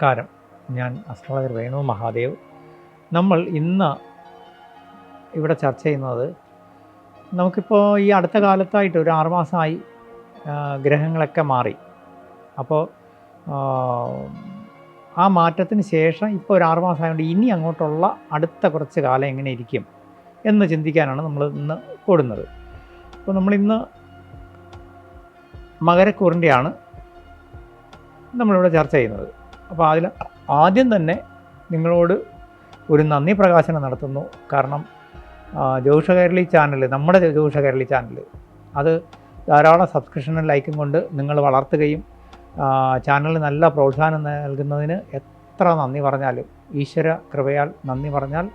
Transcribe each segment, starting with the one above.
നമസ്കാരം. ഞാൻ അസ്ട്രോളജർ വേണു മഹാദേവ്. നമ്മൾ ഇന്ന് ഇവിടെ ചർച്ച ചെയ്യുന്നത് നമുക്കിപ്പോൾ ഈ അടുത്ത കാലത്തായിട്ട് ഒരു ആറുമാസമായി ഗ്രഹങ്ങളൊക്കെ മാറി. അപ്പോൾ ആ മാറ്റത്തിന് ശേഷം ഇപ്പോൾ ഒരു ആറുമാസമായതുകൊണ്ട് ഇനി അങ്ങോട്ടുള്ള അടുത്ത കുറച്ച് കാലം എങ്ങനെ ഇരിക്കും എന്ന് ചിന്തിക്കാനാണ് നമ്മൾ ഇന്ന് കൂടുന്നത്. അപ്പോൾ നമ്മളിന്ന് മകരക്കൂറിന്റെയാണ് നമ്മളിവിടെ ചർച്ച ചെയ്യുന്നത്. അപ്പോൾ അതിൽ ആദ്യം തന്നെ നിങ്ങളോട് ഒരു നന്ദി പ്രകാശനം നടത്തുന്നു. കാരണം ജോഷ കേരളി ചാനൽ നമ്മുടെ ജോഷ കേരളി ചാനൽ അത് ധാരാളം സബ്സ്ക്രിപ്ഷനും ലൈക്കും കൊണ്ട് നിങ്ങൾ വളർത്തുകയും ചാനലിന് നല്ല പ്രോത്സാഹനം നൽകുന്നതിന് എത്ര നന്ദി പറഞ്ഞാലും ഈശ്വര കൃപയാൽ നന്ദി പറഞ്ഞാൽ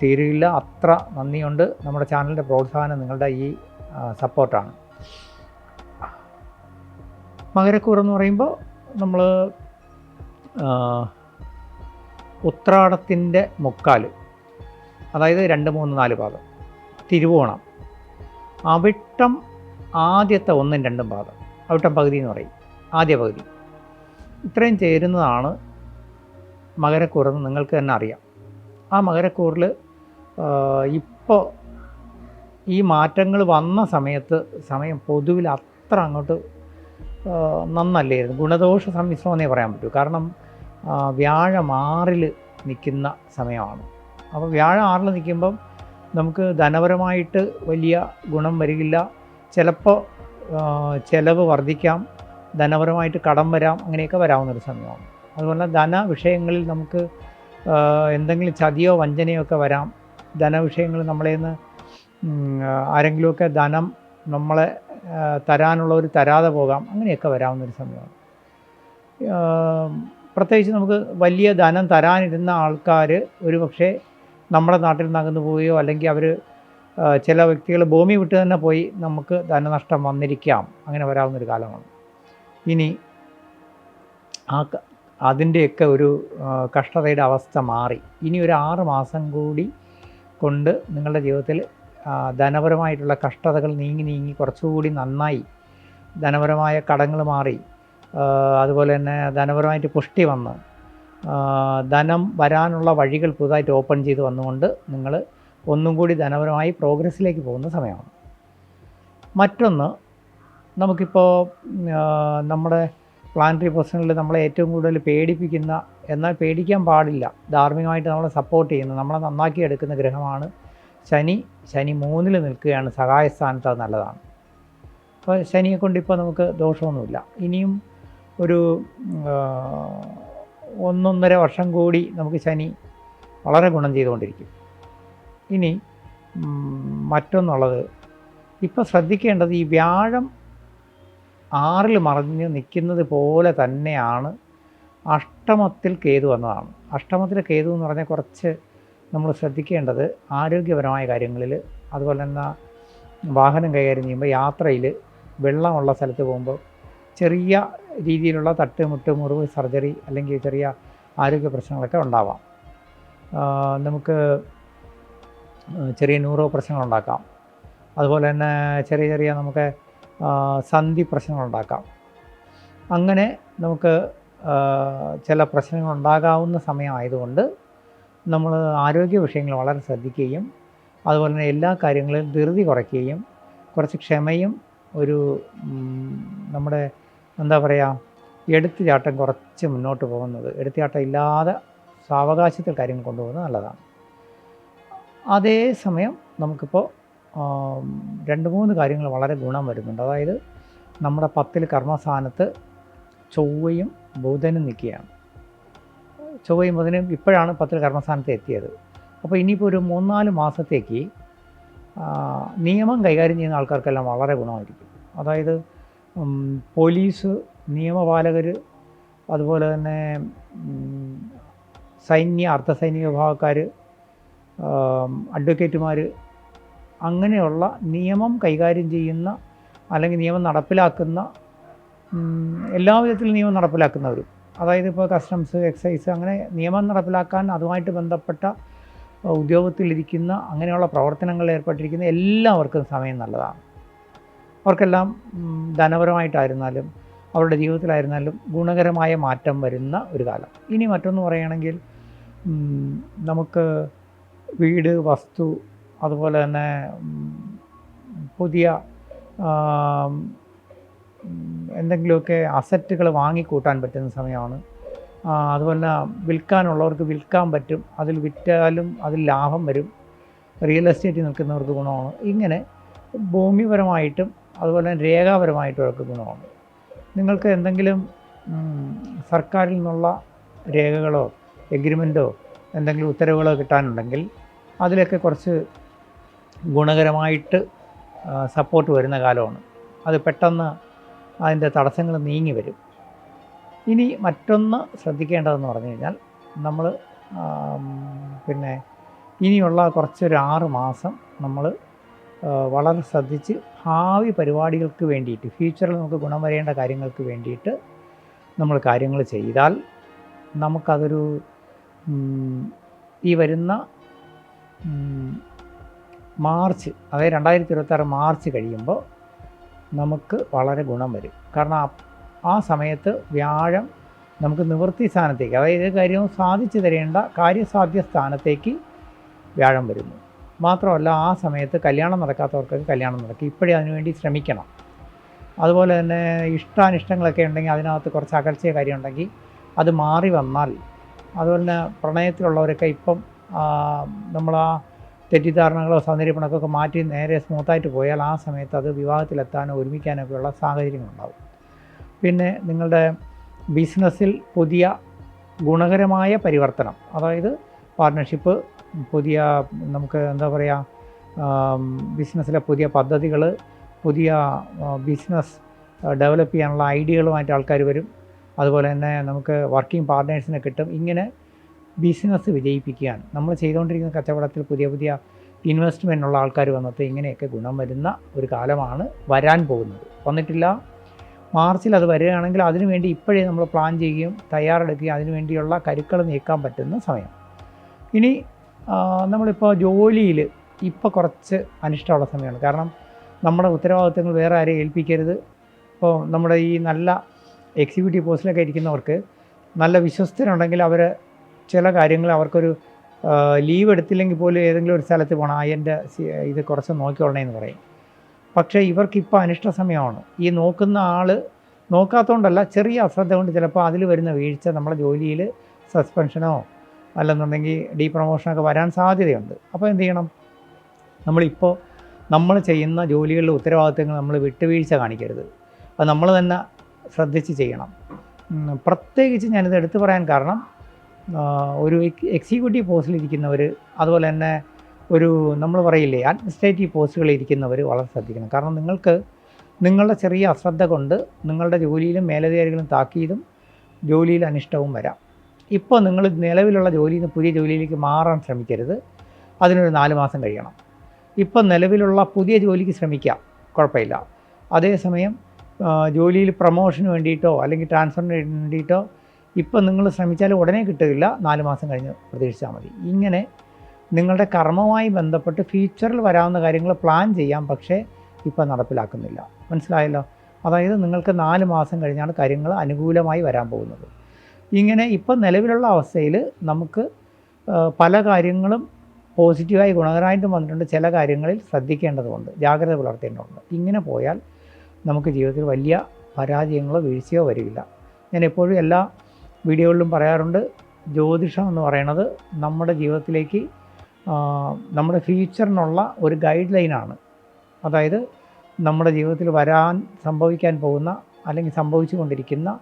തീരുകയില്ല. അത്ര നന്ദിയുണ്ട്. നമ്മുടെ ചാനലിന്റെ പ്രോത്സാഹനം നിങ്ങളുടെ ഈ സപ്പോർട്ടാണ്. മകരക്കൂർ എന്ന് പറയുമ്പോൾ നമ്മൾ ഉത്രാടത്തിന്റെ മുക്കാൽ അതായത് രണ്ട് മൂന്ന് നാല് പാദം തിരുവോണം അവിട്ടം ആദ്യത്തെ ഒന്നും രണ്ടും പാദം അവിട്ടം പകുതി എന്ന് പറയും ആദ്യ പകുതി. ഇത്രയും ചേരുന്നതാണ് മകരക്കൂറെന്ന് നിങ്ങൾക്ക് തന്നെ അറിയാം. ആ മകരക്കൂറിൽ ഇപ്പോൾ ഈ മാറ്റങ്ങൾ വന്ന സമയത്ത് സമയം പൊതുവിൽ അത്ര അങ്ങോട്ട് നന്നല്ലായിരുന്നു. ഗുണദോഷ സമ്മിശ്രമെന്നേ പറയാൻ പറ്റൂ. കാരണം വ്യാഴം ആറിൽ നിൽക്കുന്ന സമയമാണ്. അപ്പോൾ വ്യാഴം ആറിൽ നിൽക്കുമ്പം നമുക്ക് ധനപരമായിട്ട് വലിയ ഗുണം വരികില്ല. ചിലപ്പോൾ ചിലവ് വർദ്ധിക്കാം. ധനപരമായിട്ട് കടം വരാം. അങ്ങനെയൊക്കെ വരാവുന്നൊരു സമയമാണ്. അതുപോലെ ധന വിഷയങ്ങളിൽ നമുക്ക് എന്തെങ്കിലും ചതിയോ വഞ്ചനയോ ഒക്കെ വരാം. ധനവിഷയങ്ങൾ നമ്മളെ നിന്ന് ആരെങ്കിലുമൊക്കെ ധനം നമ്മളെ തരാനുള്ളവർ തരാതെ പോകാം. അങ്ങനെയൊക്കെ വരാവുന്നൊരു സമയമാണ്. പ്രത്യേകിച്ച് നമുക്ക് വലിയ ധനം തരാനിരുന്ന ആൾക്കാർ ഒരു പക്ഷേ നമ്മുടെ നാട്ടിൽ നിന്ന് അകന്നു പോവുകയോ അല്ലെങ്കിൽ അവർ ചില വ്യക്തികൾ ഭൂമി വിട്ട് തന്നെ പോയി നമുക്ക് ധനനഷ്ടം വന്നിരിക്കാം. അങ്ങനെ വരാവുന്നൊരു കാലമാണ്. ഇനി ആ അതിന്റെയൊക്കെ ഒരു കഷ്ടതയുടെ അവസ്ഥ മാറി. ഇനി ഒരു ആറ് മാസം കൂടി കൊണ്ട് നിങ്ങളുടെ ജീവിതത്തിൽ ധനപരമായിട്ടുള്ള കഷ്ടതകൾ നീങ്ങി നീങ്ങി കുറച്ചുകൂടി നന്നായി ധനപരമായ കടങ്ങൾ മാറി അതുപോലെ തന്നെ ധനപരമായിട്ട് പുഷ്ടി വന്ന് ധനം വരാനുള്ള വഴികൾ പുതുതായിട്ട് ഓപ്പൺ ചെയ്ത് വന്നുകൊണ്ട് നിങ്ങൾ ഒന്നും കൂടി ധനപരമായി പ്രോഗ്രസ്സിലേക്ക് പോകുന്ന സമയമാണ്. മറ്റൊന്ന് നമുക്കിപ്പോൾ നമ്മുടെ പ്ലാനറ്ററി പൊസിഷനിൽ നമ്മളെ ഏറ്റവും കൂടുതൽ പേടിപ്പിക്കുന്ന എന്നാൽ പേടിക്കാൻ പാടില്ല ധാർമ്മികമായിട്ട് നമ്മളെ സപ്പോർട്ട് ചെയ്യുന്ന നമ്മളെ നന്നാക്കി എടുക്കുന്ന ഗ്രഹമാണ് ശനി. ശനി മൂന്നിൽ നിൽക്കുകയാണ് സഹായ സ്ഥാനത്ത് അത് നല്ലതാണ്. അപ്പോൾ ശനിയെ കൊണ്ട് ഇപ്പോൾ നമുക്ക് ദോഷമൊന്നുമില്ല. ഇനിയും ഒരു ഒന്നൊന്നര വർഷം കൂടി നമുക്ക് ശനി വളരെ ഗുണം ചെയ്തുകൊണ്ടിരിക്കും. ഇനി മറ്റൊന്നുള്ളത് ഇപ്പം ശ്രദ്ധിക്കേണ്ടത് ഈ വ്യാഴം ആറിൽ മറിഞ്ഞ് നിൽക്കുന്നത് പോലെ തന്നെയാണ് അഷ്ടമത്തിൽ കേതു വന്നതാണ്. അഷ്ടമത്തിൽ കേതു എന്ന് പറഞ്ഞാൽ കുറച്ച് നമ്മൾ ശ്രദ്ധിക്കേണ്ടത് ആരോഗ്യപരമായ കാര്യങ്ങളിൽ അതുപോലെ തന്നെ വാഹനം കൈകാര്യം ചെയ്യുമ്പോൾ യാത്രയിൽ വെള്ളമുള്ള സ്ഥലത്ത് പോകുമ്പോൾ ചെറിയ രീതിയിലുള്ള തട്ട് മുട്ട് മുറിവ് സർജറി അല്ലെങ്കിൽ ചെറിയ ആരോഗ്യ പ്രശ്നങ്ങളൊക്കെ ഉണ്ടാവാം. നമുക്ക് ചെറിയ ന്യൂറോ പ്രശ്നങ്ങളുണ്ടാക്കാം അതുപോലെ തന്നെ ചെറിയ ചെറിയ നമുക്ക് സന്ധി പ്രശ്നങ്ങളുണ്ടാക്കാം അങ്ങനെ നമുക്ക് ചില പ്രശ്നങ്ങൾ ഉണ്ടാകാവുന്ന സമയമായതുകൊണ്ട് നമ്മൾ ആരോഗ്യ വിഷയങ്ങൾ വളരെ ശ്രദ്ധിക്കുകയും അതുപോലെ തന്നെ എല്ലാ കാര്യങ്ങളിലും ധൃതി കുറയ്ക്കുകയും കുറച്ച് ക്ഷമയും ഒരു നമ്മുടെ എന്താ പറയുക എടുത്തുചാട്ടം കുറച്ച് മുന്നോട്ട് പോകുന്നത്. എടുത്തുചാട്ടം ഇല്ലാതെ സാവകാശത്തിൽ കാര്യങ്ങൾ കൊണ്ടുപോകുന്നത് നല്ലതാണ്. അതേസമയം നമുക്കിപ്പോൾ രണ്ട് മൂന്ന് കാര്യങ്ങൾ വളരെ ഗുണം വരുന്നുണ്ട്. അതായത് നമ്മുടെ പത്തിൽ കർമ്മസ്ഥാനത്ത് ചൊവ്വയും ബുധനും നിൽക്കുകയാണ്. ചൊവ്വയും ബുധനും ഇപ്പോഴാണ് പത്തിൽ കർമ്മസ്ഥാനത്ത് എത്തിയത്. അപ്പോൾ ഇനിയിപ്പോൾ ഒരു മൂന്നാൽ മാസത്തേക്ക് നിയമം കൈകാര്യം ചെയ്യുന്ന ആൾക്കാർക്കെല്ലാം വളരെ ഗുണമായിരിക്കും. അതായത് പോലീസ് നിയമപാലകർ അതുപോലെ തന്നെ സൈന്യ അർദ്ധസൈനിക വിഭാഗക്കാർ അഡ്വക്കേറ്റുമാർ അങ്ങനെയുള്ള നിയമം കൈകാര്യം ചെയ്യുന്ന അല്ലെങ്കിൽ നിയമം നടപ്പിലാക്കുന്ന എല്ലാ വിധത്തിലും നിയമം നടപ്പിലാക്കുന്നവരും. അതായത് ഇപ്പോൾ കസ്റ്റംസ് എക്സൈസ് അങ്ങനെ നിയമം നടപ്പിലാക്കാൻ അതുമായിട്ട് ബന്ധപ്പെട്ട ഉദ്യോഗത്തിലിരിക്കുന്ന അങ്ങനെയുള്ള പ്രവർത്തനങ്ങളിൽ ഏർപ്പെട്ടിരിക്കുന്ന എല്ലാവർക്കും സമയം നല്ലതാണ്. അവർക്കെല്ലാം ധനപരമായിട്ടായിരുന്നാലും അവരുടെ ജീവിതത്തിലായിരുന്നാലും ഗുണകരമായ മാറ്റം വരുന്ന ഒരു കാലം. ഇനി മറ്റൊന്ന് പറയുകയാണെങ്കിൽ നമുക്ക് വീട് വസ്തു അതുപോലെ തന്നെ പുതിയ എന്തെങ്കിലുമൊക്കെ അസറ്റുകൾ വാങ്ങിക്കൂട്ടാൻ പറ്റുന്ന സമയമാണ്. അതുപോലെ തന്നെ വിൽക്കാനുള്ളവർക്ക് വിൽക്കാൻ പറ്റും. അതിൽ വിറ്റാലും അതിൽ ലാഭം വരും. റിയൽ എസ്റ്റേറ്റ് നിൽക്കുന്നവർക്ക് ഗുണമാണ്. ഇങ്ങനെ ഭൂമിപരമായിട്ടും അതുപോലെ തന്നെ രേഖാപരമായിട്ടുള്ള ഗുണമുണ്ട് ഗുണമാണ്. നിങ്ങൾക്ക് എന്തെങ്കിലും സർക്കാരിൽ നിന്നുള്ള രേഖകളോ എഗ്രിമെന്റോ എന്തെങ്കിലും ഉത്തരവുകളോ കിട്ടാനുണ്ടെങ്കിൽ അതിലൊക്കെ കുറച്ച് ഗുണകരമായിട്ട് സപ്പോർട്ട് വരുന്ന കാലമാണ്. അത് പെട്ടെന്ന് അതിന്റെ തടസ്സങ്ങൾ നീങ്ങി വരും. ഇനി മറ്റൊന്ന് ശ്രദ്ധിക്കേണ്ടതെന്ന് പറഞ്ഞു കഴിഞ്ഞാൽ നമ്മൾ പിന്നെ ഇനിയുള്ള കുറച്ചൊരു ആറ് മാസം നമ്മൾ വളരെ ശ്രദ്ധിച്ച് ഭാവി പരിപാടികൾക്ക് വേണ്ടിയിട്ട് ഫ്യൂച്ചറിൽ നമുക്ക് ഗുണം വരേണ്ട കാര്യങ്ങൾക്ക് വേണ്ടിയിട്ട് നമ്മൾ കാര്യങ്ങൾ ചെയ്താൽ നമുക്കതൊരു ഈ വരുന്ന മാർച്ച് അതായത് രണ്ടായിരത്തി ഇരുപത്താറ് മാർച്ച് കഴിയുമ്പോൾ നമുക്ക് വളരെ ഗുണം വരും. കാരണം ആ- സമയത്ത് വ്യാഴം നമുക്ക് നിവൃത്തി സ്ഥാനത്തേക്ക് അതായത് കാര്യവും സാധിച്ചു തരേണ്ട കാര്യസാധ്യ സ്ഥാനത്തേക്ക് വ്യാഴം വരുന്നു. മാത്രമല്ല ആ സമയത്ത് കല്യാണം നടക്കാത്തവർക്കൊക്കെ കല്യാണം നടക്കും. ഇപ്പോഴേ അതിനുവേണ്ടി ശ്രമിക്കണം. അതുപോലെ തന്നെ ഇഷ്ടാനിഷ്ടങ്ങളൊക്കെ ഉണ്ടെങ്കിൽ അതിനകത്ത് കുറച്ച് അകൽച്ചയ കാര്യം ഉണ്ടെങ്കിൽ അത് മാറി വന്നാൽ അതുപോലെ തന്നെ പ്രണയത്തിലുള്ളവരൊക്കെ ഇപ്പം നമ്മൾ ആ തെറ്റിദ്ധാരണകളോ സൗന്ദര്യപ്പണക്കൊക്കെ മാറ്റി നേരെ സ്മൂത്തായിട്ട് പോയാൽ ആ സമയത്ത് അത് വിവാഹത്തിലെത്താനോ ഒരുമിക്കാനൊക്കെയുള്ള സാഹചര്യങ്ങളുണ്ടാവും പിന്നെ നിങ്ങളുടെ ബിസിനസ്സിൽ പുതിയ ഗുണകരമായ പരിവർത്തനം അതായത് പാർട്ട്ണർഷിപ്പ് പുതിയ നമുക്ക് എന്താ പറയുക ബിസിനസ്സിലെ പുതിയ പദ്ധതികൾ പുതിയ ബിസിനസ് ഡെവലപ്പ് ചെയ്യാനുള്ള ഐഡിയകളുമായിട്ട് ആൾക്കാർ വരും. അതുപോലെ തന്നെ നമുക്ക് വർക്കിംഗ് പാർട്ട്നേഴ്സിനെ കിട്ടും. ഇങ്ങനെ ബിസിനസ് വിജയിപ്പിക്കുകയാണ്. നമ്മൾ ചെയ്തുകൊണ്ടിരിക്കുന്ന കച്ചവടത്തിൽ പുതിയ പുതിയ ഇൻവെസ്റ്റ്മെന്റുള്ള ആൾക്കാർ വന്നിട്ട് ഇങ്ങനെയൊക്കെ ഗുണം വരുന്ന ഒരു കാലമാണ് വരാൻ പോകുന്നത്. വന്നിട്ടില്ല. മാർച്ചിൽ അത് വരികയാണെങ്കിൽ അതിനുവേണ്ടി ഇപ്പോഴേ നമ്മൾ പ്ലാൻ ചെയ്യുകയും തയ്യാറെടുക്കുകയും അതിനുവേണ്ടിയുള്ള കരുക്കൾ നീക്കാൻ പറ്റുന്ന സമയം. ഇനി നമ്മളിപ്പോൾ ജോലിയിൽ ഇപ്പോൾ കുറച്ച് അനിഷ്ടമുള്ള സമയമാണ്. കാരണം നമ്മുടെ ഉത്തരവാദിത്തങ്ങൾ വേറെ ആരെയും ഏൽപ്പിക്കരുത്. ഇപ്പോൾ നമ്മുടെ ഈ നല്ല എക്സിക്യൂട്ടീവ് പോസ്റ്റിലൊക്കെ ഇരിക്കുന്നവർക്ക് നല്ല വിശ്വസ്തരുണ്ടെങ്കിൽ അവർ ചില കാര്യങ്ങൾ അവർക്കൊരു ലീവ് എടുത്തില്ലെങ്കിൽ പോലും ഏതെങ്കിലും ഒരു സ്ഥലത്ത് പോകണം എന്റെ ഇത് കുറച്ച് നോക്കിക്കൊള്ളണേ എന്ന് പറയും. പക്ഷേ ഇവർക്കിപ്പോൾ അനിഷ്ട സമയമാണ്. ഈ നോക്കുന്ന ആൾ നോക്കാത്തതുകൊണ്ടല്ല ചെറിയ അശ്രദ്ധ കൊണ്ട് ചിലപ്പോൾ അതിൽ വരുന്ന വീഴ്ച നമ്മുടെ ജോലിയിൽ സസ്പെൻഷനോ അല്ലെന്നുണ്ടെങ്കിൽ ഡീ പ്രൊമോഷനൊക്കെ വരാൻ സാധ്യതയുണ്ട്. അപ്പോൾ എന്ത് ചെയ്യണം? നമ്മളിപ്പോൾ നമ്മൾ ചെയ്യുന്ന ജോലികളിലെ ഉത്തരവാദിത്തങ്ങൾ നമ്മൾ വിട്ടുവീഴ്ച കാണിക്കരുത്. അത് നമ്മൾ തന്നെ ശ്രദ്ധിച്ച് ചെയ്യണം. പ്രത്യേകിച്ച് ഞാനിത് എടുത്തു പറയാൻ കാരണം ഒരു എക്സിക്യൂട്ടീവ് പോസ്റ്റിലിരിക്കുന്നവർ അതുപോലെ തന്നെ ഒരു നമ്മൾ പറയില്ലേ അഡ്മിനിസ്ട്രേറ്റീവ് പോസ്റ്റുകളിൽ ഇരിക്കുന്നവർ വളരെ ശ്രദ്ധിക്കണം. കാരണം നിങ്ങൾക്ക് നിങ്ങളുടെ ചെറിയ അശ്രദ്ധ കൊണ്ട് നിങ്ങളുടെ ജോലിയിലും മേലധികാരികളും താക്കീതും ജോലിയിൽ അനിഷ്ടവും വരാം. ഇപ്പോൾ നിങ്ങൾ നിലവിലുള്ള ജോലിയിൽ നിന്ന് പുതിയ ജോലിയിലേക്ക് മാറാൻ ശ്രമിക്കരുത്. അതിനൊരു നാല് മാസം കഴിയണം. ഇപ്പോൾ നിലവിലുള്ള പുതിയ ജോലിക്ക് ശ്രമിക്കാം. കുഴപ്പമില്ല. അതേസമയം ജോലിയിൽ പ്രൊമോഷന് വേണ്ടിയിട്ടോ അല്ലെങ്കിൽ ട്രാൻസ്ഫറിന് വേണ്ടിയിട്ടോ ഇപ്പം നിങ്ങൾ ശ്രമിച്ചാൽ ഉടനെ കിട്ടില്ല നാല് മാസം കഴിഞ്ഞ് പ്രതീക്ഷിച്ചാൽ മതി. ഇങ്ങനെ നിങ്ങളുടെ കർമ്മവുമായി ബന്ധപ്പെട്ട് ഫ്യൂച്ചറിൽ വരാവുന്ന കാര്യങ്ങൾ പ്ലാൻ ചെയ്യാം. പക്ഷേ ഇപ്പം നടപ്പിലാക്കുന്നില്ല. മനസ്സിലായല്ലോ? അതായത് നിങ്ങൾക്ക് നാല് മാസം കഴിഞ്ഞാണ് കാര്യങ്ങൾ അനുകൂലമായി വരാൻ പോകുന്നത്. ഇങ്ങനെ ഇപ്പം നിലവിലുള്ള അവസ്ഥയിൽ നമുക്ക് പല കാര്യങ്ങളും പോസിറ്റീവായി ഗുണകരമായിട്ടും വന്നിട്ടുണ്ട്. ചില കാര്യങ്ങളിൽ ശ്രദ്ധിക്കേണ്ടതുണ്ട്. ജാഗ്രത പുലർത്തേണ്ടതുണ്ട്. ഇങ്ങനെ പോയാൽ നമുക്ക് ജീവിതത്തിൽ വലിയ പരാജയങ്ങളോ വീഴ്ചയോ വരില്ല. ഞാൻ എപ്പോഴും എല്ലാ വീഡിയോകളിലും പറയാറുണ്ട് ജ്യോതിഷം എന്ന് പറയുന്നത് നമ്മുടെ ജീവിതത്തിലേക്ക് നമ്മുടെ ഫ്യൂച്ചറിനുള്ള ഒരു ഗൈഡ് ലൈനാണ് അതായത് നമ്മുടെ ജീവിതത്തിൽ വരാൻ സംഭവിക്കാൻ പോകുന്ന അല്ലെങ്കിൽ സംഭവിച്ചു കൊണ്ടിരിക്കുന്ന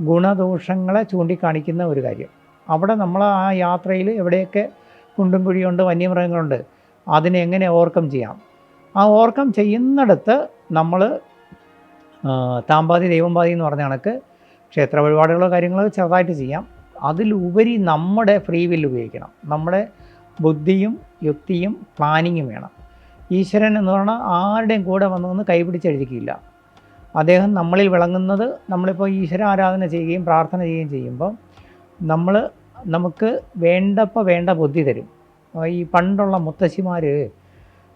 ഗുണദോഷങ്ങളെ ചൂണ്ടിക്കാണിക്കുന്ന ഒരു കാര്യം. അവിടെ നമ്മൾ ആ യാത്രയിൽ എവിടെയൊക്കെ കുണ്ടും കുഴിയുണ്ട് വന്യമൃഗങ്ങളുണ്ട് അതിനെ എങ്ങനെ ഓവർകം ചെയ്യാം? ആ ഓവർകം ചെയ്യുന്നിടത്ത് നമ്മൾ താമ്പാതി ദൈവംപാതി എന്ന് പറഞ്ഞ കണക്ക് ക്ഷേത്ര വഴിപാടുകളോ കാര്യങ്ങളോ ചെറുതായിട്ട് ചെയ്യാം. അതിലുപരി നമ്മുടെ ഫ്രീ വില്ല് ഉപയോഗിക്കണം. നമ്മുടെ ബുദ്ധിയും യുക്തിയും പ്ലാനിങ്ങും വേണം. ഈശ്വരൻ എന്ന് പറഞ്ഞാൽ ആരുടെയും കൂടെ വന്നൊന്ന് കൈപിടിച്ചെഴുതിക്കില്ല അദ്ദേഹം നമ്മളിൽ വിളങ്ങുന്നത് നമ്മളിപ്പോൾ ഈശ്വര ആരാധന ചെയ്യുകയും പ്രാർത്ഥന ചെയ്യുകയും ചെയ്യുമ്പോൾ നമ്മൾ നമുക്ക് വേണ്ടപ്പോൾ വേണ്ട ബുദ്ധി തരും. ഈ പണ്ടുള്ള മുത്തശ്ശിമാർ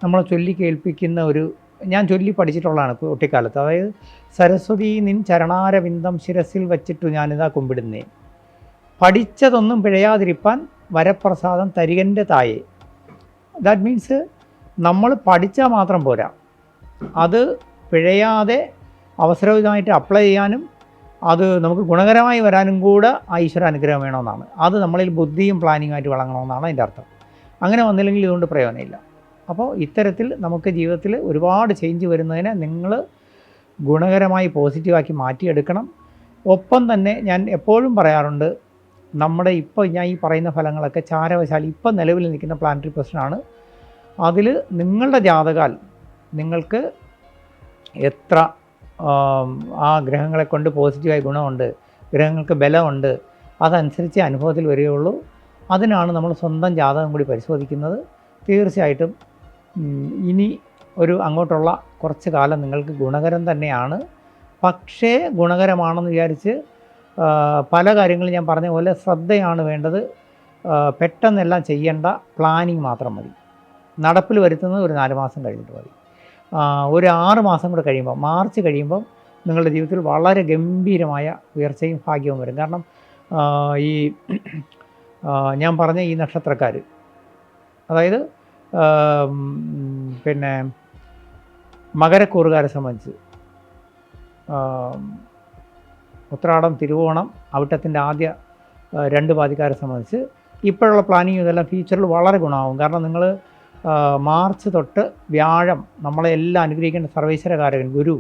നമ്മളെ ചൊല്ലി കേൾപ്പിക്കുന്ന ഒരു ഞാൻ ചൊല്ലി പഠിച്ചിട്ടുള്ളതാണ് കുട്ടിക്കാലത്ത്. അതായത് സരസ്വതി നിൻ ചരണാരവിന്ദം ശിരസിൽ വച്ചിട്ടു ഞാനിതാ കുമ്പിടുന്നേ. പഠിച്ചതൊന്നും പിഴയാതിരിപ്പാൻ വരപ്രസാദം തരികന്റെ തായേ. ദാറ്റ് മീൻസ് നമ്മൾ പഠിച്ചാൽ മാത്രം പോരാ. അത് പിഴയാതെ അവസരവിധമായിട്ട് അപ്ലൈ ചെയ്യാനും അത് നമുക്ക് ഗുണകരമായി വരാനും കൂടെ ആ ഈശ്വര അനുഗ്രഹം വേണമെന്നാണ്. അത് നമ്മളിൽ ബുദ്ധിയും പ്ലാനിങ്ങുമായിട്ട് വളങ്ങണമെന്നാണ് അതിന്റെ അർത്ഥം. അങ്ങനെ വന്നില്ലെങ്കിൽ ഇതുകൊണ്ട് പ്രയോജനമില്ല. അപ്പോൾ ഇത്തരത്തിൽ നമുക്ക് ജീവിതത്തിൽ ഒരുപാട് ചേഞ്ച് വരുന്നതിനെ നിങ്ങൾ ഗുണകരമായി പോസിറ്റീവാക്കി മാറ്റിയെടുക്കണം. ഒപ്പം തന്നെ ഞാൻ എപ്പോഴും പറയാറുണ്ട് നമ്മുടെ ഇപ്പോൾ ഞാൻ ഈ പറയുന്ന ഫലങ്ങളൊക്കെ ചാരവശാൽ ഇപ്പം നിലവിൽ നിൽക്കുന്ന പ്ലാനറ്ററി പ്രശ്നമാണ് അതിൽ നിങ്ങളുടെ ജാതകാൽ നിങ്ങൾക്ക് എത്ര ആം, ഗ്രഹങ്ങളെ കൊണ്ട് പോസിറ്റീവായി ഗുണമുണ്ട്. ഗ്രഹങ്ങൾക്ക് ബലമുണ്ട്. അതനുസരിച്ച് അനുഭവത്തിൽ വരികയുള്ളൂ. അതിനാണ് നമ്മൾ സ്വന്തം ജാതകം കൂടി പരിശോധിക്കുന്നത്. തീർച്ചയായിട്ടും ഇനി ഒരു അങ്ങോട്ടുള്ള കുറച്ച് കാലം നിങ്ങൾക്ക് ഗുണകരം തന്നെയാണ്. പക്ഷേ ഗുണകരമാണെന്ന് വിചാരിച്ച് പല കാര്യങ്ങളും ഞാൻ പറഞ്ഞ പോലെ ശ്രദ്ധയാണ് വേണ്ടത്. പെട്ടെന്നെല്ലാം ചെയ്യേണ്ട പ്ലാനിങ് മാത്രം മതി. നടപ്പിൽ വരുത്തുന്നത് ഒരു നാല് മാസം കഴിഞ്ഞിട്ട് മതി. ഒരു ആറ് മാസം കൂടെ കഴിയുമ്പോൾ മാർച്ച് കഴിയുമ്പം നിങ്ങളുടെ ജീവിതത്തിൽ വളരെ ഗംഭീരമായ ഉയർച്ചയും ഭാഗ്യവും വരും. കാരണം ഈ ഞാൻ പറഞ്ഞ ഈ നക്ഷത്രക്കാർ അതായത് പിന്നെ മകരക്കൂറുകാരെ സംബന്ധിച്ച് ഉത്രാടം തിരുവോണം അവിട്ടത്തിന്റെ ആദ്യ രണ്ട് പാതിക്കാരെ സംബന്ധിച്ച് ഇപ്പോഴുള്ള പ്ലാനിങ് ഇതെല്ലാം ഫ്യൂച്ചറിൽ വളരെ ഗുണമാകും. കാരണം നിങ്ങൾ മാർച്ച് തൊട്ട് വ്യാഴം നമ്മളെ എല്ലാം അനുഗ്രഹിക്കേണ്ട സർവേശ്വരകാരകൻ ഗുരു.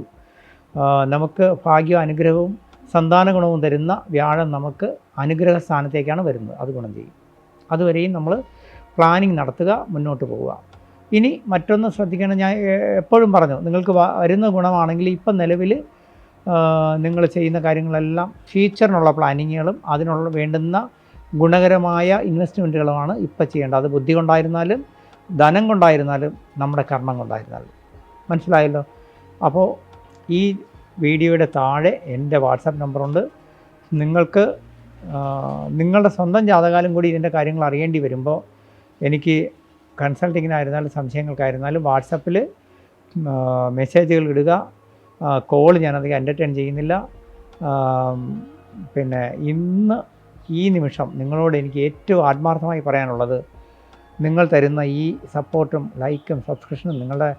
നമുക്ക് ഭാഗ്യവും അനുഗ്രഹവും സന്താന ഗുണവും തരുന്ന വ്യാഴം നമുക്ക് അനുഗ്രഹ സ്ഥാനത്തേക്കാണ് വരുന്നത്. അത് ഗുണം ചെയ്യും. അതുവരെയും നമ്മൾ പ്ലാനിങ് നടത്തുക മുന്നോട്ട് പോവുക. ഇനി മറ്റൊന്ന് ശ്രദ്ധിക്കണം ഞാൻ എപ്പോഴും പറഞ്ഞു നിങ്ങൾക്ക് വരുന്ന ഗുണമാണെങ്കിൽ ഇപ്പം നിലവിൽ നിങ്ങൾ ചെയ്യുന്ന കാര്യങ്ങളെല്ലാം ഫ്യൂച്ചറിനുള്ള പ്ലാനിങ്ങുകളും അതിനുള്ള വേണ്ടുന്ന ഗുണകരമായ ഇൻവെസ്റ്റ്മെന്റുകളുമാണ് ഇപ്പം ചെയ്യേണ്ടത്. അത് ബുദ്ധി കൊണ്ടായിരുന്നാലും ധനം കൊണ്ടായിരുന്നാലും നമ്മുടെ കർമ്മം കൊണ്ടായിരുന്നാലും. മനസ്സിലായല്ലോ? അപ്പോൾ ഈ വീഡിയോയുടെ താഴെ എന്റെ വാട്സാപ്പ് നമ്പറുണ്ട്. നിങ്ങൾക്ക് നിങ്ങളുടെ സ്വന്തം ജാതകാലം കൂടി ഇതിന്റെ കാര്യങ്ങൾ അറിയേണ്ടി വരുമ്പോൾ എനിക്ക് കൺസൾട്ടിങ്ങിനായിരുന്നാലും സംശയങ്ങൾക്കായിരുന്നാലും വാട്സപ്പിൽ മെസ്സേജുകൾ ഇടുക. കോൾ ഞാനധികം എന്റർടൈൻ ചെയ്യുന്നില്ല. പിന്നെ ഇന്ന് ഈ നിമിഷം നിങ്ങളോട് എനിക്ക് ഏറ്റവും ആത്മാർത്ഥമായി പറയാനുള്ളത് നിങ്ങൾ തരുന്ന ഈ സപ്പോർട്ടും ലൈക്കും സബ്സ്ക്രിപ്ഷനും നിങ്ങളുടെ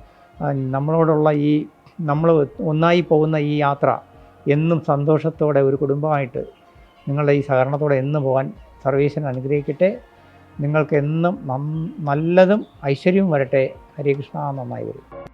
നമ്മളോടുള്ള ഈ നമ്മൾ ഒന്നായി പോകുന്ന ഈ യാത്ര എന്നും സന്തോഷത്തോടെ ഒരു കുടുംബമായിട്ട് നിങ്ങളുടെ ഈ സഹകരണത്തോടെ എന്ന് പോകാൻ സർവീസിന് അനുഗ്രഹിക്കട്ടെ. നിങ്ങൾക്ക് എന്നും നല്ലതും ഐശ്വര്യവും വരട്ടെ. ഹരേ കൃഷ്ണ നന്നായി വരും.